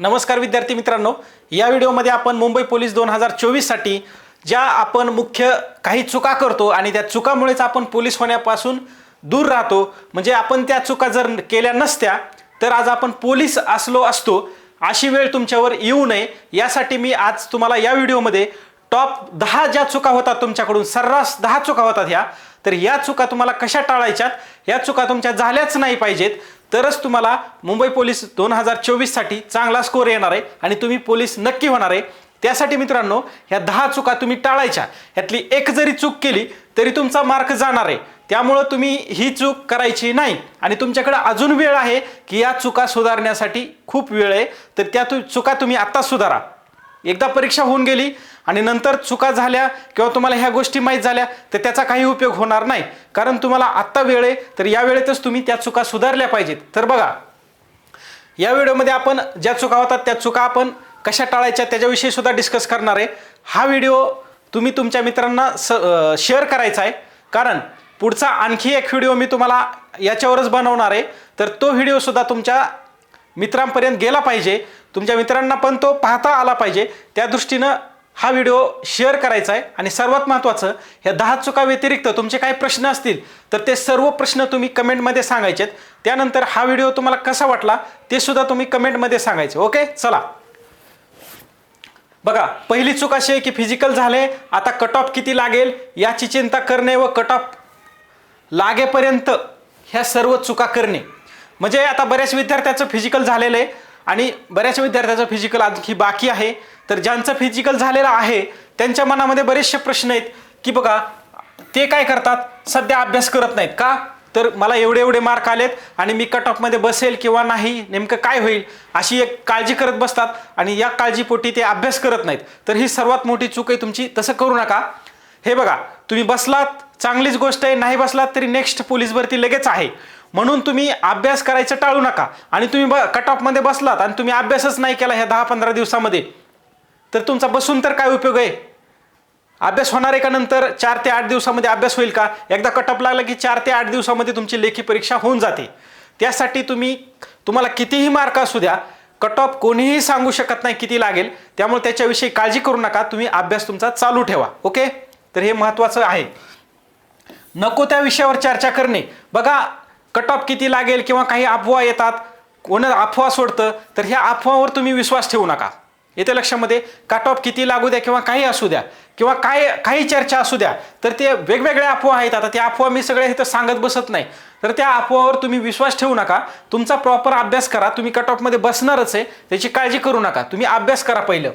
नमस्कार विद्यार्थी मित्रांनो. या व्हिडिओमध्ये आपण मुंबई पोलीस दोन हजार चोवीससाठी ज्या आपण मुख्य काही चुका करतो आणि त्या चुकामुळेच आपण पोलीस होण्यापासून दूर राहतो म्हणजे आपण त्या चुका जर केल्या नसत्या तर आज आपण पोलीस असलो असतो अशी वेळ तुमच्यावर येऊ नये. यासाठी मी आज तुम्हाला या व्हिडिओमध्ये टॉप दहा ज्या चुका होतात तुमच्याकडून सर्रास दहा चुका होतात ह्या. तर या चुका तुम्हाला कशा टाळायच्यात? या चुका तुमच्या झाल्याच नाही पाहिजेत. तरच तुम्हाला मुंबई पोलीस दोन हजार चोवीससाठी चांगला स्कोर येणार आहे आणि तुम्ही पोलीस नक्की होणार आहे. त्यासाठी मित्रांनो ह्या दहा चुका तुम्ही टाळायच्या. ह्यातली एक जरी चूक केली तरी तुमचा मार्क जाणार आहे. त्यामुळं तुम्ही ही चूक करायची नाही. आणि तुमच्याकडे अजून वेळ आहे की या चुका सुधारण्यासाठी खूप वेळ आहे. तर त्या तु चुका तुम्ही आत्ताच सुधारा. एकदा परीक्षा होऊन गेली आणि नंतर चुका झाल्या किंवा तुम्हाला ह्या गोष्टी माहीत झाल्या तर त्याचा काही उपयोग होणार नाही. कारण तुम्हाला आत्ता वेळ आहे तर या वेळेतच तुम्ही त्या चुका सुधारल्या पाहिजेत. तर बघा या व्हिडिओमध्ये आपण ज्या चुका होतात त्या चुका आपण कशा टाळायच्या त्याच्याविषयी सुद्धा डिस्कस करणार आहे. हा व्हिडिओ तुम्ही तुमच्या मित्रांना स शेअर करायचा आहे. कारण पुढचा आणखी एक व्हिडिओ मी तुम्हाला याच्यावरच बनवणार आहे. तर तो व्हिडिओसुद्धा तुमच्या मित्रांपर्यंत गेला पाहिजे. तुमच्या मित्रांना पण तो पाहता आला पाहिजे. त्या दृष्टीनं हा व्हिडिओ शेअर करायचा आहे आणि सर्वात महत्त्वाचं ह्या दहा चुका व्यतिरिक्त तुमचे काही प्रश्न असतील तर ते सर्व प्रश्न तुम्ही कमेंटमध्ये सांगायचेत. त्यानंतर हा व्हिडिओ तुम्हाला कसा वाटला ते सुद्धा तुम्ही कमेंटमध्ये सांगायचे. ओके? चला. बघा पहिली चूक अशी आहे की फिजिकल झाले आता कट ऑफ किती लागेल याची चिंता करणे व कट ऑफ लागेपर्यंत ह्या सर्व चुका करणे. म्हणजे आता बऱ्याच विद्यार्थ्याचं फिजिकल झालेलं आहे. आणि बऱ्याच विद्यार्थ्याचं फिजिकल आणखी बाकी आहे. तर ज्यांचं फिजिकल झालेलं आहे त्यांच्या मनामध्ये बरेचसे प्रश्न आहेत की बघा ते काय करतात? सध्या अभ्यास करत नाहीत का? तर मला एवढे एवढे मार्क आलेत आणि मी कट ऑफमध्ये बसेल किंवा नाही नेमकं काय होईल? अशी एक काळजी करत बसतात आणि या काळजीपोटी ते अभ्यास करत नाहीत. तर ही सर्वात मोठी चूक आहे तुमची. तसं करू नका. हे बघा तुम्ही बसलात चांगलीच गोष्ट आहे नाही बसलात तरी नेक्स्ट पोलीस भरती लगेच आहे. म्हणून तुम्ही अभ्यास करायचं टाळू नका. आणि तुम्ही ब कट ऑफमध्ये बसलात आणि तुम्ही अभ्यासच नाही केला ह्या दहा पंधरा दिवसामध्ये तर तुमचा बसून तर काय उपयोग आहे? अभ्यास होणार आहे का नंतर? चार ते आठ दिवसामध्ये अभ्यास होईल का? एकदा कट ऑफ लागला की चार ते आठ दिवसामध्ये तुमची लेखी परीक्षा होऊन जाते. त्यासाठी तुम्ही तुम्हाला कितीही मार्क असू द्या कट ऑफ कोणीही सांगू शकत नाही किती लागेल. त्यामुळे त्याच्याविषयी काळजी करू नका. तुम्ही अभ्यास तुमचा चालू ठेवा. ओके? तर हे महत्त्वाचं आहे. नको त्या विषयावर चर्चा करणे. बघा कट ऑफ किती लागेल किंवा काही अफवा येतात कोण अफवा सोडतं तर ह्या अफवावर तुम्ही विश्वास ठेवू नका. येते लक्षामध्ये कट ऑफ किती लागू द्या किंवा काही असू द्या किंवा काय काही चर्चा असू द्या तर ते वेगवेगळ्या अफवा आहेत. आता त्या अफवा मी सगळ्या इथं सांगत बसत नाही. तर त्या अफवावर तुम्ही विश्वास ठेवू नका. तुमचा प्रॉपर अभ्यास करा. तुम्ही कट ऑफमध्ये बसणारच आहे. त्याची काळजी करू नका. तुम्ही अभ्यास करा पहिलं.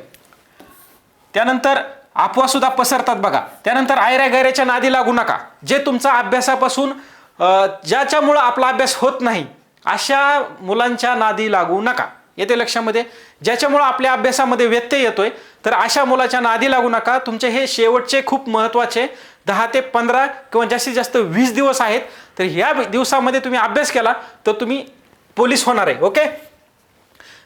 त्यानंतर अफवासुद्धा पसरतात बघा. त्यानंतर आयऱ्या गैऱ्याच्या नादी लागू नका. जे तुमचा अभ्यासापासून ज्याच्यामुळं आपला अभ्यास होत नाही अशा मुलांच्या नादी लागू नका. येते लक्षामध्ये? ज्याच्यामुळं आपल्या अभ्यासामध्ये व्यत्यय येतोय तर अशा मुलाच्या नादी लागू नका. तुमचे हे शेवटचे खूप महत्त्वाचे दहा ते पंधरा किंवा जास्तीत जास्त वीस दिवस आहेत तर ह्या दिवसामध्ये तुम्ही अभ्यास केला तर तुम्ही पोलीस होणार आहे ओके?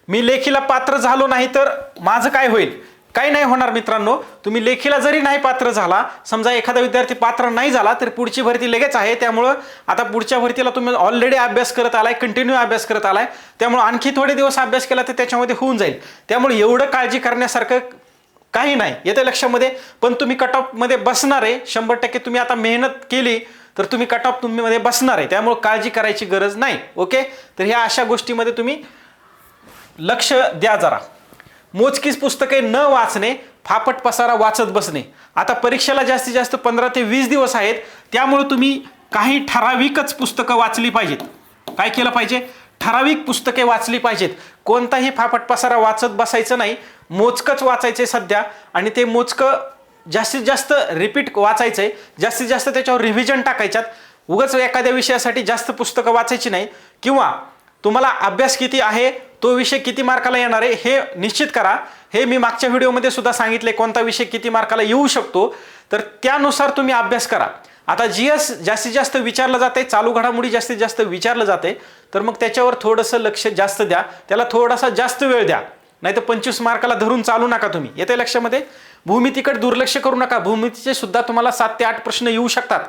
मी लेखीला पात्र झालो नाही तर माझं काय होईल? काही नाही होणार मित्रांनो. तुम्ही लेखीला जरी नाही पात्र झाला समजा एखादा विद्यार्थी पात्र नाही झाला तर पुढची भरती लगेच आहे. त्यामुळं आता पुढच्या भरतीला तुम्ही ऑलरेडी अभ्यास करत आलाय कंटिन्यू अभ्यास करत आलाय. त्यामुळे आणखी थोडे दिवस अभ्यास केला तर त्याच्यामध्ये होऊन जाईल. त्यामुळे एवढं काळजी करण्यासारखं काही नाही. येतं लक्षामध्ये. पण तुम्ही कट ऑफमध्ये बसणार आहे. शंभर टक्के तुम्ही आता मेहनत केली तर तुम्ही कट ऑफ तुम्ही बसणार आहे. त्यामुळे काळजी करायची गरज नाही. ओके? तर ह्या अशा गोष्टीमध्ये तुम्ही लक्ष द्या जरा. मोजकीच पुस्तके न वाचणे फापट पसारा वाचत बसणे. आता परीक्षेला जास्तीत जास्त पंधरा ते वीस दिवस आहेत त्यामुळे तुम्ही काही ठराविकच पुस्तकं वाचली पाहिजेत. काय केलं पाहिजे? ठराविक पुस्तके वाचली पाहिजेत. कोणताही फापट पसारा वाचत बसायचं नाही मोजकंच वाचायचे सध्या आणि ते मोजकं जास्तीत जास्त रिपीट वाचायचं आहे जास्तीत जास्त त्याच्यावर रिव्हिजन टाकायच्यात. उगाच एखाद्या विषयासाठी जास्त पुस्तकं वाचायची नाही किंवा तुम्हाला अभ्यास किती आहे तो विषय किती मार्काला येणार आहे हे निश्चित करा. हे मी मागच्या व्हिडिओमध्ये सुद्धा सांगितले कोणता विषय किती मार्काला येऊ शकतो. तर त्यानुसार तुम्ही अभ्यास करा. आता जी एस जास्तीत जास्त विचारलं जाते चालू घडामोडी जास्तीत जास्त विचारलं जाते तर मग त्याच्यावर थोडंसं लक्ष जास्त द्या. त्याला थोडासा जास्त वेळ द्या. नाही तर पंचवीस मार्काला धरून चालू नका तुम्ही. येते लक्षामध्ये? भूमितीकडे दुर्लक्ष करू नका. भूमितीचे सुद्धा तुम्हाला सात ते आठ प्रश्न येऊ शकतात.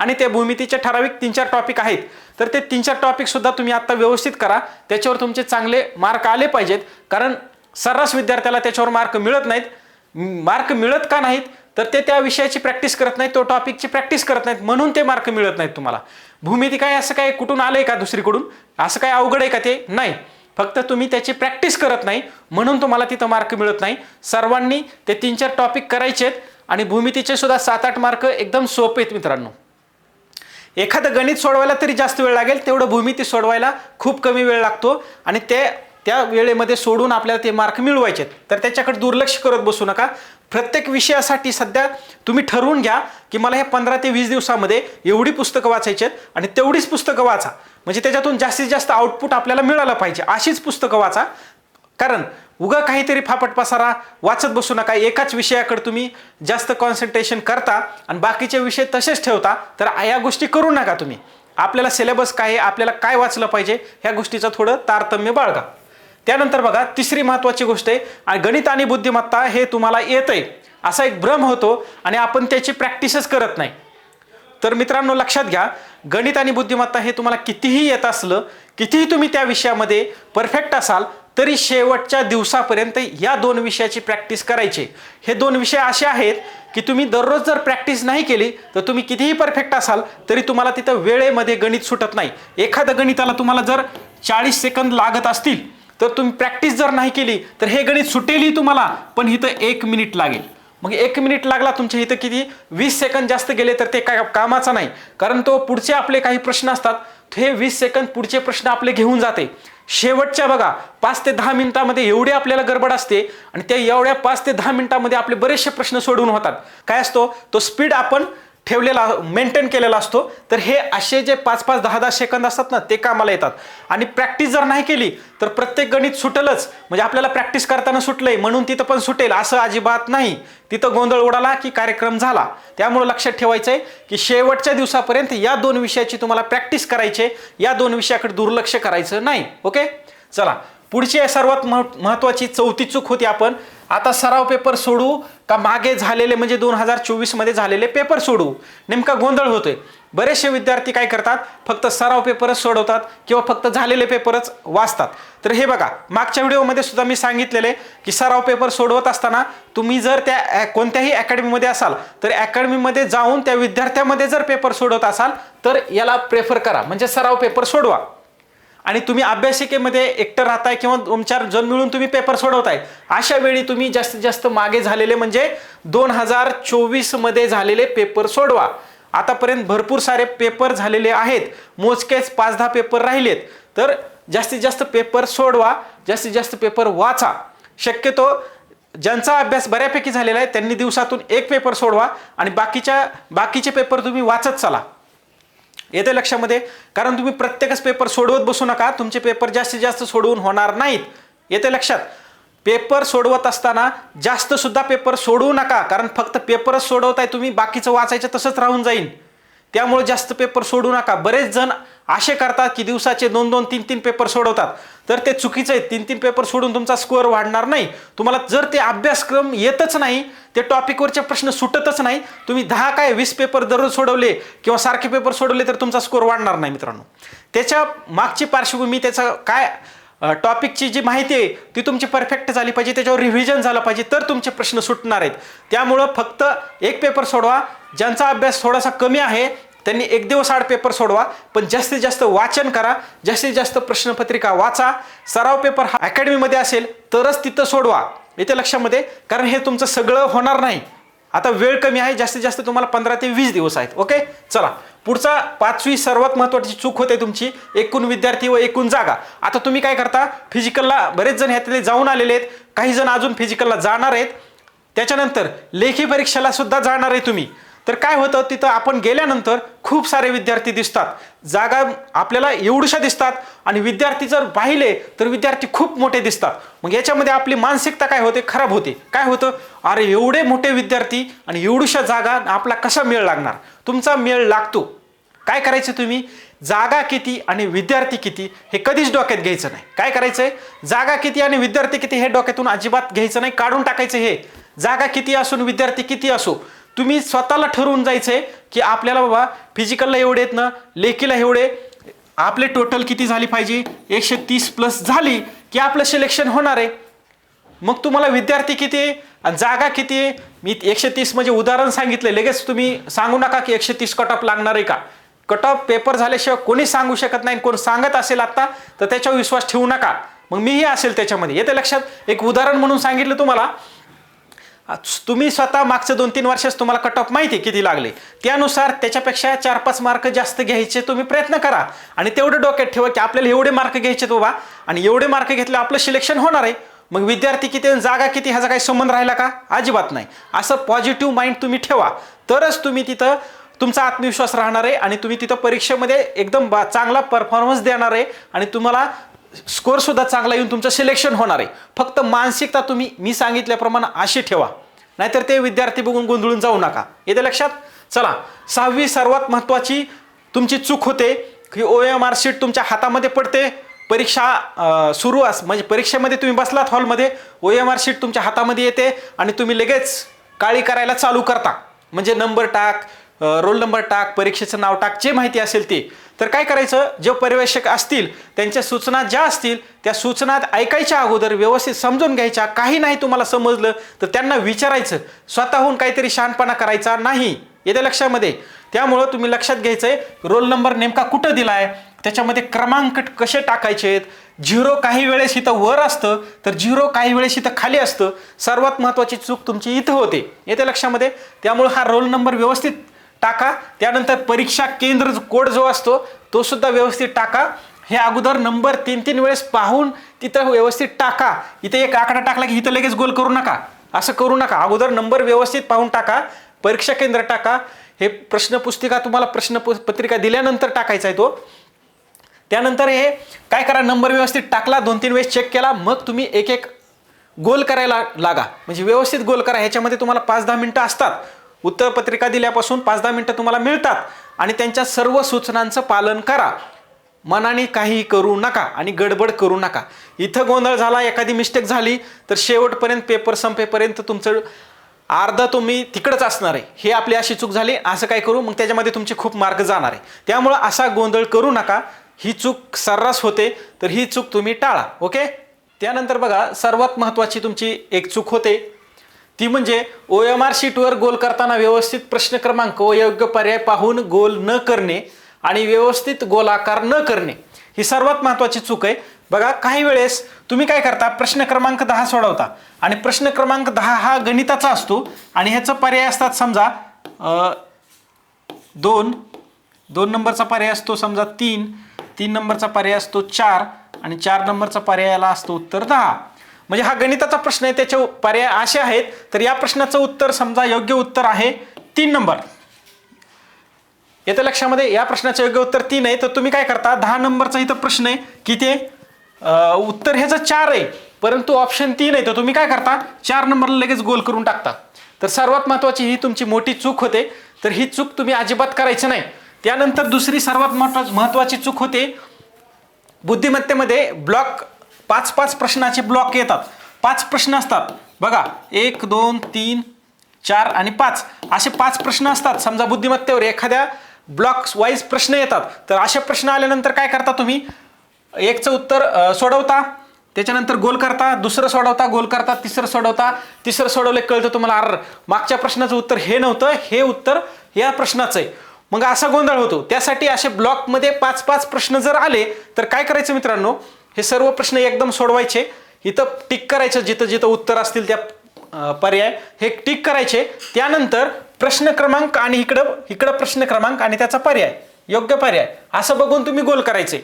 आणि त्या भूमितीचे ठराविक तीन चार टॉपिक आहेत. तर ते तीन चार टॉपिकसुद्धा तुम्ही आत्ता व्यवस्थित करा. त्याच्यावर तुमचे चांगले मार्क आले पाहिजेत. कारण सर्रास विद्यार्थ्याला त्याच्यावर मार्क मिळत नाहीत. मार्क मिळत का नाहीत? तर ते त्या विषयाची प्रॅक्टिस करत नाहीत तो टॉपिकची प्रॅक्टिस करत नाहीत. म्हणून ते मार्क मिळत नाहीत तुम्हाला. भूमिती काय असं काय कुठून आलंय का दुसरीकडून? असं काय अवघड आहे का ते? नाही. फक्त तुम्ही त्याची प्रॅक्टिस करत नाही. म्हणून तुम्हाला तिथं मार्क मिळत नाही. सर्वांनी ते तीन चार टॉपिक करायचे आहेत आणि भूमितीचे सुद्धा सात आठ मार्क एकदम सोपे आहेत मित्रांनो. एखादं गणित सोडवायला तरी जास्त वेळ लागेल तेवढं भूमिती सोडवायला खूप कमी वेळ लागतो आणि ते त्या वेळेमध्ये सोडून आपल्याला ते मार्क मिळवायचे आहेत. तर त्याच्याकडे दुर्लक्ष करत बसू नका. प्रत्येक विषयासाठी सध्या तुम्ही ठरवून घ्या की मला हे पंधरा ते वीस दिवसामध्ये एवढी पुस्तकं वाचायची आहेत आणि तेवढीच पुस्तकं वाचा. म्हणजे त्याच्यातून जास्तीत जास्त आउटपुट आपल्याला मिळालं पाहिजे. अशीच पुस्तकं वाचा. कारण उगा काहीतरी फापट पसारा वाचत बसू नका एकाच विषयाकडे तुम्ही जास्त कॉन्सन्ट्रेशन करता आणि बाकीचे विषय तसेच ठेवता तर या गोष्टी करू नका तुम्ही. आपल्याला सिलेबस काय आहे आपल्याला काय वाचलं पाहिजे ह्या गोष्टीचं थोडं तारतम्य बाळगा. त्यानंतर बघा तिसरी महत्त्वाची गोष्ट आहे आणि गणित आणि बुद्धिमत्ता हे तुम्हाला येत आहे असा एक भ्रम होतो आणि आपण त्याची प्रॅक्टिसच करत नाही. तर मित्रांनो लक्षात घ्या गणित आणि बुद्धिमत्ता हे तुम्हाला कितीही येत असलं कितीही तुम्ही त्या विषयामध्ये परफेक्ट असाल तरी शेवटच्या दिवसापर्यंत या दोन विषयाची प्रॅक्टिस करायची. हे दोन विषय असे आहेत की तुम्ही दररोज जर प्रॅक्टिस नाही केली तर तुम्ही कितीही परफेक्ट असाल तरी तुम्हाला तिथं वेळेमध्ये गणित सुटत नाही. एखादं गणिताला तुम्हाला जर चाळीस सेकंद लागत असतील तर तुम्ही प्रॅक्टिस जर नाही केली तर हे गणित सुटेलही तुम्हाला पण इथं एक मिनिट लागेल. मग एक मिनिट लागला तुमच्या इथं किती? वीस सेकंद जास्त गेले तर ते काय कामाचा नाही. कारण तो पुढचे आपले काही प्रश्न असतात हे वीस सेकंद पुढचे प्रश्न आपले घेऊन जाते. शेवटच्या बघा पाच ते दहा मिनिटामध्ये एवढी आपल्याला गडबड असते आणि त्या एवढ्या पाच ते दहा मिनिटामध्ये आपले बरेचसे प्रश्न सोडवून होतात. काय असतो? तो स्पीड आपण ठेवलेला मेंटेन केलेला असतो. तर हे असे जे पाच पाच दहा दहा सेकंद असतात ना ते कामाला येतात. आणि प्रॅक्टिस जर नाही केली तर प्रत्येक गणित सुटेलच. म्हणजे आपल्याला प्रॅक्टिस करताना सुटलंय म्हणून तिथं पण सुटेल असं अजिबात नाही. तिथं गोंधळ उडाला की कार्यक्रम झाला. त्यामुळे लक्षात ठेवायचं आहे की शेवटच्या दिवसापर्यंत या दोन विषयाची तुम्हाला प्रॅक्टिस करायची आहे. या दोन विषयाकडे दुर्लक्ष करायचं नाही. ओके? चला. पुढची आहे सर्वात मह- महत्त्वाची चौथी चूक होती आपण. आता सराव पेपर सोडू का मागे झालेले म्हणजे दोन हजार चोवीसमध्ये झालेले पेपर सोडू? नेमका गोंधळ होतोय. बरेचसे विद्यार्थी काय करतात? फक्त सराव पेपरच सोडवतात किंवा फक्त झालेले पेपरच वाचतात. तर हे बघा मागच्या व्हिडिओमध्ये सुद्धा मी सांगितलेले की सराव पेपर सोडवत असताना तुम्ही जर त्या कोणत्याही अकॅडमीमध्ये असाल तर अकॅडमीमध्ये जाऊन त्या विद्यार्थ्यामध्ये जर पेपर सोडवत असाल तर याला प्रेफर करा. म्हणजे सराव पेपर सोडवा. आणि तुम्ही अभ्यासिकेमध्ये एकटं राहताय किंवा दोन चार जण मिळून तुम्ही पेपर सोडवताय अशा वेळी तुम्ही जास्तीत जास्त मागे झालेले म्हणजे दोन हजार चोवीसमध्ये झालेले पेपर सोडवा. आतापर्यंत भरपूर सारे पेपर झालेले आहेत. मोजकेच पाच दहा पेपर राहिलेत. तर जास्तीत जास्त पेपर सोडवा. जास्तीत जास्त पेपर वाचा. शक्यतो ज्यांचा अभ्यास बऱ्यापैकी झालेला आहे त्यांनी दिवसातून एक पेपर सोडवा आणि बाकीच्या बाकीचे पेपर तुम्ही वाचत चला. येते लक्षामध्ये? कारण तुम्ही प्रत्येकच पेपर सोडवत बसू नका. तुमचे पेपर जास्तीत जास्त सोडवून होणार नाहीत. येते लक्षात? पेपर सोडवत असताना जास्त सुद्धा पेपर सोडवू नका. कारण फक्त पेपरच सोडवताय तुम्ही बाकीचं वाचायचं तसंच राहून जाईल त्यामुळे जास्त पेपर सोडू नका. बरेच जण असे करतात की दिवसाचे दोन दोन तीन तीन पेपर सोडवतात. तर ते चुकीचं आहे. तीन तीन पेपर सोडून तुमचा स्कोअर वाढणार नाही. तुम्हाला जर ते अभ्यासक्रम येतच नाही ते टॉपिकवरचे प्रश्न सुटतच नाही तुम्ही दहा काय वीस पेपर दररोज सोडवले किंवा सारखे पेपर सोडवले तर तुमचा स्कोअर वाढणार नाही मित्रांनो. त्याच्या मागची पार्श्वभूमी त्याचा काय टॉपिकची जी माहिती आहे ती तुमची परफेक्ट झाली पाहिजे त्याच्यावर रिव्हिजन झालं पाहिजे तर तुमचे प्रश्न सुटणार आहेत. त्यामुळं फक्त एक पेपर सोडवा ज्यांचा अभ्यास थोडासा कमी आहे त्यांनी एक दिवस आड पेपर सोडवा पण जास्तीत जास्त वाचन करा जास्तीत जास्त प्रश्नपत्रिका वाचा सराव पेपर हा अकॅडमीमध्ये असेल तरच तिथं सोडवा. येते लक्षामध्ये कारण हे तुमचं सगळं होणार नाही. आता वेळ कमी आहे जास्तीत जास्त तुम्हाला पंधरा ते वीस दिवस आहेत ओके? चला पुढचा पाचवी सर्वात महत्त्वाची चूक होते तुमची एकूण विद्यार्थी व एकूण जागा. आता तुम्ही काय करता फिजिकलला बरेच जण ह्यातले जाऊन आलेले आहेत काही जण अजून फिजिकलला जाणार आहेत. त्याच्यानंतर लेखी परीक्षेला सुद्धा जाणार आहे तुम्ही. तर काय होतं तिथं आपण गेल्यानंतर खूप सारे विद्यार्थी दिसतात. जागा आपल्याला एवढ्याशा दिसतात आणि विद्यार्थी जर पाहिले तर विद्यार्थी खूप मोठे दिसतात. मग याच्यामध्ये आपली मानसिकता काय होते? खराब होते. काय होतं? अरे एवढे मोठे विद्यार्थी आणि एवढ्याशा जागा आपला कसा मेळ लागणार? तुमचा मेळ लागतो. काय करायचं तुम्ही? जागा किती आणि विद्यार्थी किती हे कधीच डोक्यात घ्यायचं नाही. काय करायचंय? जागा किती आणि विद्यार्थी किती हे डोक्यातून अजिबात घ्यायचं नाही. काढून टाकायचं हे. जागा किती असून विद्यार्थी किती असो. तुम्ही स्वतःला ठरवून जायचंय की आपल्याला बाबा फिजिकलला एवढे आहेत ना लेखीला एवढे आपले टोटल किती झाली पाहिजे? एकशे तीस प्लस झाली की आपलं सिलेक्शन होणार आहे. मग तुम्हाला विद्यार्थी किती आहे आणि जागा किती आहे? मी एकशे तीस म्हणजे उदाहरण सांगितलं लगेच तुम्ही सांगू नका की एकशे तीस कट ऑफ लागणार आहे का? कट ऑफ पेपर झाल्याशिवाय कोणी सांगू शकत नाही. कोण सांगत असेल आत्ता तर त्याच्यावर विश्वास ठेवू नका. मग मीही असेल त्याच्यामध्ये. येते लक्षात? एक उदाहरण म्हणून सांगितलं तुम्हाला. तुम्ही स्वतः मागच्या दोन तीन वर्षात तुम्हाला कट ऑफ माहिती आहे किती लागले. त्यानुसार त्याच्यापेक्षा चार पाच मार्क जास्त घ्यायचे तुम्ही प्रयत्न करा. आणि तेवढं डोक्यात ठेवा की आपल्याला एवढे मार्क घ्यायचे बाबा. आणि एवढे मार्क घेतले आपलं सिलेक्शन होणार आहे. मग विद्यार्थी किती जागा किती ह्याचा काही संबंध राहिला का? अजिबात नाही. असं पॉझिटिव्ह माइंड तुम्ही ठेवा. तरच तुम्ही तिथं तुमचा आत्मविश्वास राहणार आहे आणि तुम्ही तिथं परीक्षेमध्ये एकदम बा चांगला परफॉर्मन्स देणार आहे. आणि तुम्हाला स्कोअरसुद्धा चांगला येऊन तुमचं सिलेक्शन होणार आहे. फक्त मानसिकता तुम्ही मी सांगितल्याप्रमाणे अशी ठेवा. नाहीतर ते विद्यार्थी बघून गोंधळून जाऊ नका. येते लक्षात? चला. सहावी सर्वात महत्त्वाची तुमची चूक होते. की ओ एम आर शीट तुमच्या हातामध्ये पडते. परीक्षा सुरू अस म्हणजे परीक्षेमध्ये तुम्ही बसलात हॉलमध्ये. ओ एम आर शीट तुमच्या हातामध्ये येते आणि तुम्ही लगेच काळी करायला चालू करता. म्हणजे नंबर टाक रोल नंबर टाक परीक्षेचं नाव टाक जे माहिती असेल ते. तर काय करायचं? जे पर्यवेक्षक असतील त्यांच्या सूचना ज्या असतील त्या सूचना ऐकायच्या अगोदर व्यवस्थित समजून घ्यायच्या. काही नाही तुम्हाला समजलं तर त्यांना विचारायचं. स्वतःहून काहीतरी शहाणपणा करायचा नाही. येत्या लक्षामध्ये? त्यामुळं तुम्ही लक्षात घ्यायचं आहे रोल नंबर नेमका कुठं दिला आहे त्याच्यामध्ये क्रमांक कसे टाकायचे आहेत झिरो काही वेळेस इथं वर असतं तर झिरो काही वेळेस इथं खाली असतं. सर्वात महत्त्वाची चूक तुमची इथं होते. येते लक्षामध्ये? त्यामुळं हा रोल नंबर व्यवस्थित टाका. त्यानंतर परीक्षा केंद्र कोड जो असतो तो सुद्धा व्यवस्थित टाका. हे अगोदर नंबर तीन तीन वेळेस पाहून तिथं व्यवस्थित टाका. इथे एक आकडा टाकला की इथं लगेच गोल करू नका. असं करू नका. अगोदर नंबर व्यवस्थित पाहून टाका. परीक्षा केंद्र टाका. हे प्रश्नपुस्तिका तुम्हाला प्रश्न पत्रिका दिल्यानंतर टाकायचा आहे तो. त्यानंतर हे काय करा नंबर व्यवस्थित टाकला दोन तीन वेळेस चेक केला मग तुम्ही एक एक गोल करायला लागा. म्हणजे व्यवस्थित गोल करा. ह्याच्यामध्ये तुम्हाला पाच दहा मिनटं असतात. उत्तरपत्रिका दिल्यापासून पाच दहा मिनटं तुम्हाला मिळतात आणि त्यांच्या सर्व सूचनांचं पालन करा. मनाने काही करू नका आणि गडबड करू नका. इथं गोंधळ झाला एखादी मिस्टेक झाली तर शेवटपर्यंत पेपर संपेपर्यंत तुमचं अर्धा तुम्ही तिकडंच असणार आहे. हे आपली अशी चूक झाली असं काय करू? मग त्याच्यामध्ये तुमचे खूप मार्ग जाणार आहे. त्यामुळं असा गोंधळ करू नका. ही चूक सर्रास होते तर ही चूक तुम्ही टाळा ओके? त्यानंतर बघा सर्वात महत्त्वाची तुमची एक चूक होते ती म्हणजे ओ एम आर शीटवर गोल करताना व्यवस्थित प्रश्न क्रमांक व योग्य पर्याय पाहून गोल न करणे आणि व्यवस्थित गोलाकार न करणे ही सर्वात महत्त्वाची चूक आहे. बघा काही वेळेस तुम्ही काय करता प्रश्न क्रमांक दहा सोडवता आणि प्रश्न क्रमांक दहा हा गणिताचा असतो आणि ह्याचा पर्याय असतात समजा दोन दोन नंबरचा पर्याय असतो समजा तीन तीन नंबरचा पर्याय असतो चार आणि चार नंबरचा पर्यायाला असतो उत्तर दहा. म्हणजे हा गणिताचा प्रश्न आहे त्याचे पर्याय असे आहेत. तर या प्रश्नाचं उत्तर समजा योग्य उत्तर आहे तीन नंबर. येत्या लक्षामध्ये? या प्रश्नाचं योग्य उत्तर तीन आहे. तर तुम्ही काय करता? दहा नंबरचा इथं प्रश्न आहे. किती आहे? उत्तर ह्याचं चार आहे परंतु ऑप्शन तीन आहे तर तुम्ही काय करता? चार नंबरला लगेच गोल करून टाकता. तर सर्वात महत्त्वाची ही तुमची मोठी चूक होते. तर ही चूक तुम्ही अजिबात करायचं नाही. त्यानंतर दुसरी सर्वात महत्वाची महत्त्वाची चूक होते. बुद्धिमत्तेमध्ये ब्लॉक पाच पाच प्रश्नाचे ब्लॉक येतात. पाच प्रश्न असतात. बघा एक दोन तीन चार आणि पाच. असे पाच प्रश्न असतात. समजा बुद्धिमत्तेवर एखाद्या ब्लॉक्स वाईज प्रश्न येतात. तर असे प्रश्न आल्यानंतर काय करता तुम्ही? एकचं उत्तर सोडवता. त्याच्यानंतर गोल करता. दुसरं सोडवता गोल करता. तिसरं सोडवता. तिसरं सोडवलं कळतं तुम्हाला अर मागच्या प्रश्नाचं उत्तर हे नव्हतं. हे उत्तर या प्रश्नाचं आहे. मग असा गोंधळ होतो. त्यासाठी असे ब्लॉकमध्ये पाच पाच प्रश्न जर आले तर काय करायचं मित्रांनो? हे सर्व प्रश्न एकदम सोडवायचे. इथं टिक करायचं जिथं जिथं उत्तर असतील त्या पर्याय. हे टिक करायचे. त्यानंतर प्रश्न क्रमांक आणि इकडं इकडं प्रश्न क्रमांक आणि त्याचा पर्याय. योग्य पर्याय. असं बघून तुम्ही गोल करायचे.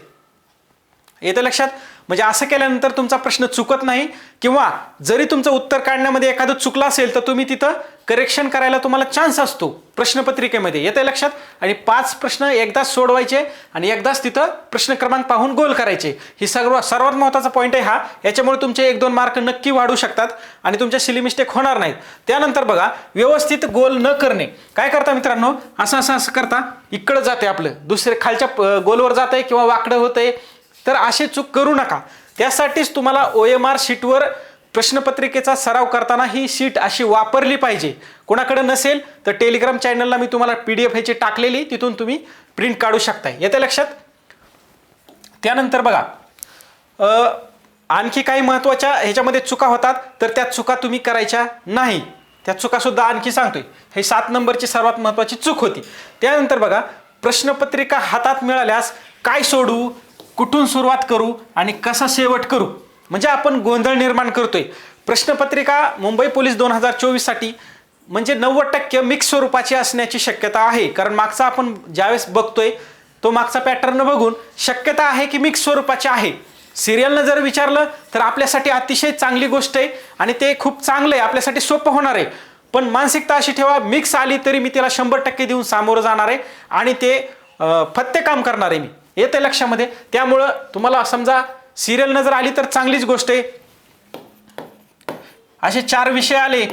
येतं लक्षात? म्हणजे असं केल्यानंतर तुमचा प्रश्न चुकत नाही किंवा जरी तुमचं उत्तर काढण्यामध्ये एखादं चुकलं असेल तर तुम्ही तिथं करेक्शन करायला तुम्हाला चान्स असतो प्रश्नपत्रिकेमध्ये. येतं लक्षात? आणि पाच प्रश्न एकदाच सोडवायचे आणि एकदाच तिथं प्रश्न क्रमांक पाहून गोल करायचे. ही सर्व सर्वात महत्त्वाचा पॉईंट आहे हा. याच्यामुळे तुमचे एक दोन मार्क नक्की वाढू शकतात आणि तुमच्या सिली मिस्टेक होणार नाहीत. त्यानंतर बघा व्यवस्थित गोल न करणे. काय करता मित्रांनो? असं असं असं करता. इकडं जाते आपलं. दुसरे खालच्या गोलवर जात आहे किंवा वाकडं होतंय. तर अशी चूक करू नका. त्यासाठीच तुम्हाला ओ एम आर शीटवर प्रश्नपत्रिकेचा सराव करताना ही शीट अशी वापरली पाहिजे. कोणाकडे नसेल तर टेलिग्राम चॅनलला मी तुम्हाला पी डी एफ ह्याची टाकलेली तिथून तुम्ही प्रिंट काढू शकताय. येते लक्षात? त्यानंतर बघा आणखी काही महत्त्वाच्या ह्याच्यामध्ये चुका होतात तर त्या चुका तुम्ही करायच्या नाही. त्या चुकासुद्धा आणखी सांगतोय. हे सात नंबरची सर्वात महत्त्वाची चूक होती. त्यानंतर बघा प्रश्नपत्रिका हातात मिळाल्यास काय सोडू? कुठून सुरुवात करू आणि कसा शेवट करू? म्हणजे आपण गोंधळ निर्माण करतोय. प्रश्नपत्रिका मुंबई पोलीस दोन हजार चोवीससाठी म्हणजे नव्वद टक्के मिक्स स्वरूपाची असण्याची शक्यता आहे. कारण मागचा आपण ज्यावेळेस बघतोय तो मागचा पॅटर्न बघून शक्यता आहे की मिक्स स्वरूपाची आहे. सिरियलनं जर विचारलं तर आपल्यासाठी अतिशय चांगली गोष्ट आहे आणि ते खूप चांगलं आहे. आपल्यासाठी सोपं होणार आहे. पण मानसिकता अशी ठेवा मिक्स आली तरी मी तिला शंभर टक्के देऊन सामोरं जाणार आहे आणि ते फत्ते काम करणार आहे मी. येते लक्षामध्ये. त्यामुळं तुम्हाला समजा सिरियल नजर आली तर चांगलीच गोष्ट आहे. असे चार विषय आले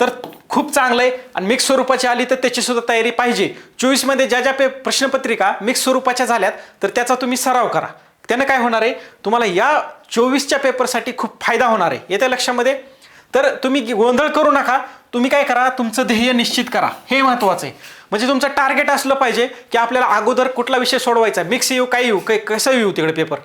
तर खूप चांगलं आहे. आणि मिक्स स्वरूपाची आली तर त्याची सुद्धा तयारी पाहिजे. चोवीसमध्ये ज्या ज्या पे प्रश्नपत्रिका मिक्स स्वरूपाच्या झाल्यात तर त्याचा तुम्ही सराव करा. त्यानं काय होणार आहे? तुम्हाला या चोवीसच्या पेपरसाठी खूप फायदा होणार आहे. येत्या लक्षामध्ये? तर तुम्ही गोंधळ करू नका. तुम्ही काय करा? तुमचं ध्येय निश्चित करा. हे महत्त्वाचं आहे. म्हणजे तुमचं टार्गेट असलं पाहिजे की आपल्याला अगोदर कुठला विषय सोडवायचा मिक्स येऊ काय येऊ काय कसं येऊ तिकडे पेपर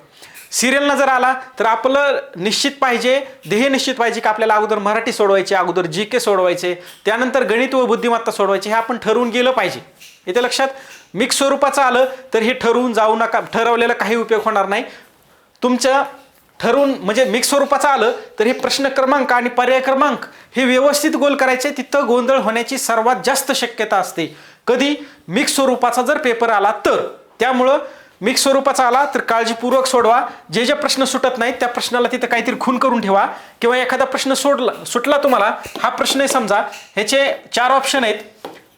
सिरियलनं जर आला तर आपलं निश्चित पाहिजे ध्येय निश्चित पाहिजे की आपल्याला अगोदर मराठी सोडवायचे अगोदर जी के सोडवायचे त्यानंतर गणित व बुद्धिमत्ता सोडवायचे हे आपण ठरवून गेलं पाहिजे. इथे लक्षात? मिक्स स्वरूपाचं आलं तर हे ठरवून जाऊ नका ठरवलेला काही उपयोग होणार नाही. तुमच्या ठरवून म्हणजे मिक्स स्वरूपाचं आलं तर हे प्रश्न क्रमांक आणि पर्याय क्रमांक हे व्यवस्थित गोल करायचे तिथं गोंधळ होण्याची सर्वात जास्त शक्यता असते. कधी मिक्स स्वरूपाचा जर पेपर आला तर त्यामुळं मिक्स स्वरूपाचा आला तर काळजीपूर्वक सोडवा. जे जे प्रश्न सुटत नाहीत त्या प्रश्नाला तिथं काहीतरी खून करून ठेवा. किंवा एखादा प्रश्न सोडला सुटला तुम्हाला हा प्रश्न आहे समजा. ह्याचे चार ऑप्शन आहेत.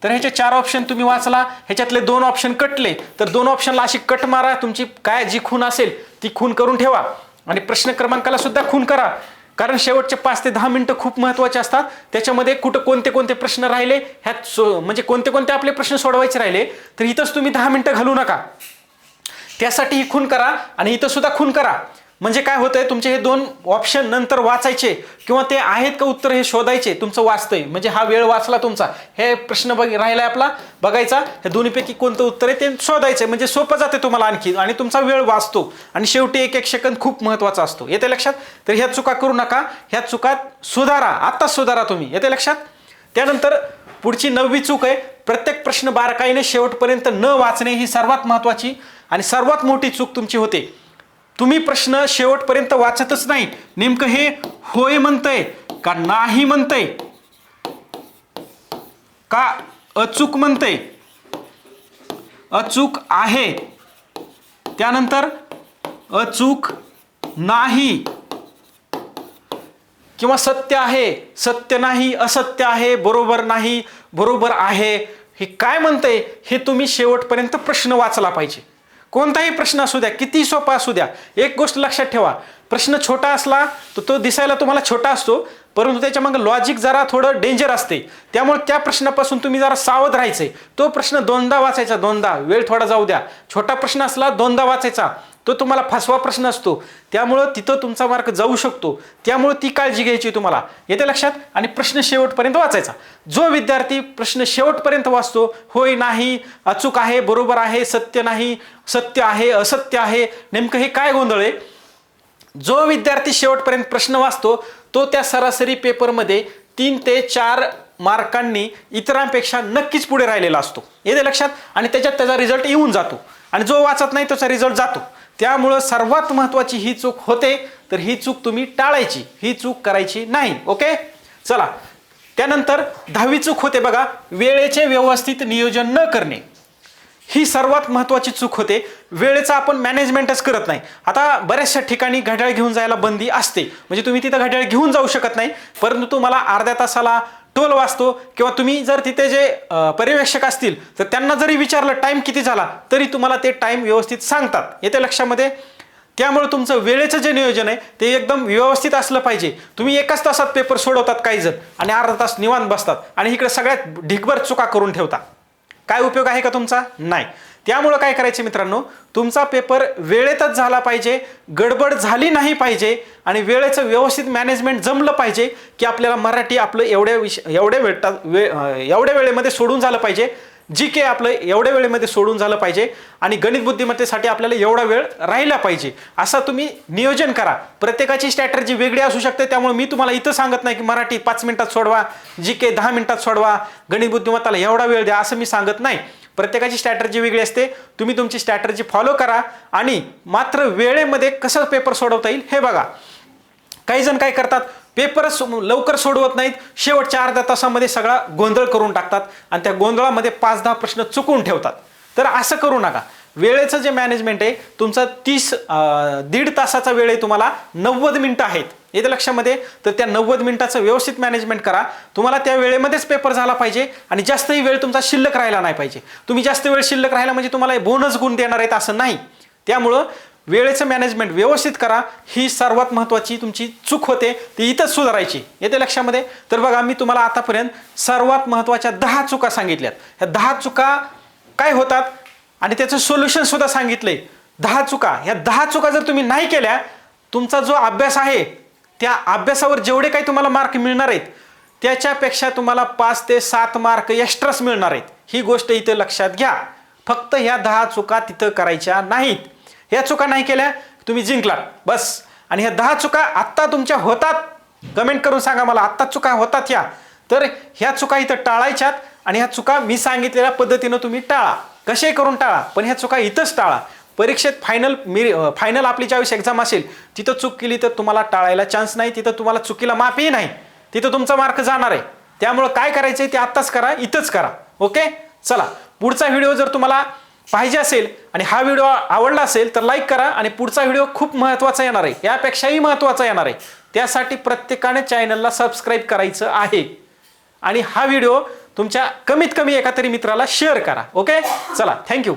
तर ह्याचे चार ऑप्शन तुम्ही वाचला ह्याच्यातले दोन ऑप्शन कटले तर दोन ऑप्शनला अशी कट मारा. तुमची काय जी खून असेल ती खून करून ठेवा. आणि प्रश्न क्रमांकाला सुद्धा खून करा. कारण शेवटचे पाच ते दहा मिनिटं खूप महत्त्वाचे असतात. त्याच्यामध्ये कुठं कोणते कोणते प्रश्न राहिले ह्यात सो म्हणजे कोणते कोणते आपले प्रश्न सोडवायचे राहिले तर इथंच तुम्ही दहा मिनटं घालू नका. त्यासाठी ही खून करा आणि इथं सुद्धा खून करा. म्हणजे काय होतंय तुमचे हे दोन ऑप्शन नंतर वाचायचे किंवा ते आहेत का उत्तर हे शोधायचे तुमचं वाचतंय. म्हणजे हा वेळ वाचला तुमचा. हे प्रश्न बघ राहिलाय आपला बघायचा. हे दोन्हीपैकी कोणतं उत्तर आहे ते शोधायचं म्हणजे सोपं जाते तुम्हाला आणखी. आणि तुमचा वेळ वाचतो. आणि शेवटी एक एक सेकंद खूप महत्त्वाचा असतो. येते लक्षात? तर ह्या चुका करू नका. ह्या चुकात सुधारा. आत्ताच सुधारा तुम्ही. येते लक्षात? त्यानंतर पुढची नववी चूक आहे. प्रत्येक प्रश्न बारकाईने शेवटपर्यंत न वाचणे ही सर्वात महत्त्वाची आणि सर्वात मोठी चूक तुमची होते. तुम्ही प्रश्न शेवटपर्यंत वाचतच नाही. नेमकं हे होय म्हणतंय का नाही म्हणतंय? का अचूक म्हणतंय? अचूक आहे. त्यानंतर अचूक नाही. किंवा सत्य आहे. सत्य नाही असत्य आहे बरोबर नाही बरोबर आहे. हे काय म्हणतंय? हे तुम्ही शेवटपर्यंत प्रश्न वाचला पाहिजे. कोणताही प्रश्न असू द्या किती सोपा असू द्या एक गोष्ट लक्षात ठेवा. प्रश्न छोटा असला तर तो दिसायला तुम्हाला छोटा असतो परंतु त्याच्या मग लॉजिक जरा थोडं डेंजर असते. त्यामुळे त्या प्रश्नापासून तुम्ही जरा सावध राहायचंय. तो प्रश्न दोनदा वाचायचा दोनदा. वेळ थोडा जाऊ द्या. छोटा प्रश्न असला दोनदा वाचायचा. तो तुम्हाला फसवा प्रश्न असतो. त्यामुळं तिथं तुमचा मार्क जाऊ शकतो. त्यामुळं ती काळजी घ्यायची तुम्हाला. येते लक्षात? आणि प्रश्न शेवटपर्यंत वाचायचा. जो विद्यार्थी प्रश्न शेवटपर्यंत वाचतो होय नाही अचूक आहे बरोबर आहे सत्य नाही सत्य आहे असत्य आहे नेमकं हे काय गोंधळ आहे? जो विद्यार्थी शेवटपर्यंत प्रश्न वाचतो तो त्या सरासरी पेपरमध्ये तीन ते चार मार्कांनी इतरांपेक्षा नक्कीच पुढे राहिलेला असतो. येते लक्षात? आणि त्याच्यात त्याचा रिझल्ट येऊन जातो. आणि जो वाचत नाही त्याचा रिझल्ट जातो. त्यामुळं सर्वात महत्त्वाची ही चूक होते तर ही चूक तुम्ही टाळायची ही चूक करायची नाही ओके? चला त्यानंतर दहावी चूक होते बघा वेळेचे व्यवस्थित नियोजन न करणे. ही सर्वात महत्त्वाची चूक होते वेळेचं आपण मॅनेजमेंटच करत नाही. आता बऱ्याचशा ठिकाणी घड्याळ घेऊन जायला बंदी असते म्हणजे तुम्ही तिथं घड्याळ घेऊन जाऊ शकत नाही परंतु तुम्हाला अर्ध्या तासाला टोल वाचतो किंवा तुम्ही जर तिथे जे पर्यवेक्षक असतील तर त्यांना जरी विचारलं टाईम किती झाला? तरी तुम्हाला ते टाईम व्यवस्थित सांगतात. येते लक्षामध्ये? त्यामुळे तुमचं वेळेचं जे नियोजन आहे ते एकदम व्यवस्थित असलं पाहिजे. तुम्ही एकाच तासात पेपर सोडवतात काही जण आणि अर्धा तास निवांत बसतात आणि इकडे सगळ्यात ढिगभर चुका करून ठेवता. काय उपयोग आहे का तुमचा? नाही. त्यामुळं काय करायचे मित्रांनो? तुमचा पेपर वेळेतच झाला पाहिजे गडबड झाली नाही पाहिजे आणि वेळेचं व्यवस्थित मॅनेजमेंट जमलं पाहिजे की आपल्याला मराठी आपलं एवढ्या विष एवढ्या वेळात वे एवढ्या वेळेमध्ये सोडून झालं पाहिजे जी के आपलं एवढ्या वेळेमध्ये सोडून झालं पाहिजे आणि गणित बुद्धिमत्तेसाठी आपल्याला एवढा वेळ राहिला पाहिजे. असं तुम्ही नियोजन करा. प्रत्येकाची स्ट्रॅटर्जी वेगळी असू शकते त्यामुळे मी तुम्हाला इथं सांगत नाही की मराठी पाच मिनिटात सोडवा जी के दहा मिनिटात सोडवा गणित बुद्धिमत्ताला एवढा वेळ द्या असं मी सांगत नाही. प्रत्येकाची स्ट्रॅटर्जी वेगळी असते. तुम्ही तुमची स्ट्रॅटर्जी फॉलो करा आणि मात्र वेळेमध्ये कसं पेपर सोडवता येईल हे बघा. काही जण काय करतात पेपर लवकर सोडवत नाहीत. शेवटच्या अर्ध्या तासामध्ये सगळा गोंधळ करून टाकतात आणि त्या गोंधळामध्ये पाच दहा प्रश्न चुकून ठेवतात. तर असं करू नका. वेळेचं जे मॅनेजमेंट आहे तुमचा तीस दीड तासाचा वेळ आहे तुम्हाला. नव्वद मिनटं आहेत. येते लक्षामध्ये तर त्या नव्वद मिनिटाचं व्यवस्थित मॅनेजमेंट करा. तुम्हाला त्या वेळेमध्येच पेपर झाला पाहिजे आणि जास्तही वेळ तुमचा शिल्लक राहिला नाही पाहिजे. तुम्ही जास्त वेळ शिल्लक राहिला म्हणजे तुम्हाला बोनस गुण देणार आहेत असं नाही. त्यामुळं वेळेचं मॅनेजमेंट व्यवस्थित करा. ही सर्वात महत्त्वाची तुमची चूक होते ती इथंच सुधारायची. येते लक्षामध्ये? तर बघा मी तुम्हाला आतापर्यंत सर्वात महत्त्वाच्या दहा चुका सांगितल्यात. ह्या दहा चुका काय होतात? आणि त्याचं सोल्युशनसुद्धा सांगितलं सांगितलंय. दहा चुका. ह्या दहा चुका जर तुम्ही नाही केल्या तुमचा जो अभ्यास आहे त्या अभ्यासावर जेवढे काही तुम्हाला मार्क मिळणार आहेत त्याच्यापेक्षा तुम्हाला पाच ते सात मार्क एक्स्ट्राच मिळणार आहेत. ही गोष्ट इथं लक्षात घ्या. फक्त ह्या दहा चुका तिथं करायच्या नाहीत. ह्या चुका नाही केल्या तुम्ही जिंकलात. बस. आणि ह्या दहा चुका आत्ता तुमच्या होतात. कमेंट करून सांगा मला आत्ता चुका होतात ह्या. तर ह्या चुका इथं टाळायच्यात आणि ह्या चुका मी सांगितलेल्या पद्धतीनं तुम्ही टाळा. कसे करून टाळा पण ह्या चुका इथंच टाळा. परीक्षेत फायनल मी फायनल आपली ज्यावेळेस एक्झाम असेल तिथं चूक केली तर तुम्हाला टाळायला चान्स नाही तिथं तुम्हाला चुकीला माफही नाही. तिथं तुमचा मार्क जाणार आहे. त्यामुळं काय करायचं आहे ते आत्ताच करा इथंच करा. ओके? चला. पुढचा व्हिडिओ जर तुम्हाला पाहिजे असेल आणि हा व्हिडिओ आवडला असेल तर लाईक करा आणि पुढचा व्हिडिओ खूप महत्त्वाचा येणार आहे. यापेक्षाही महत्त्वाचा येणार आहे. त्यासाठी प्रत्येकाने चॅनलला सबस्क्राईब करायचं आहे. आणि हा व्हिडिओ तुमच्या कमीत कमी एका तरी मित्राला शेअर करा. ओके? चला. थँक्यू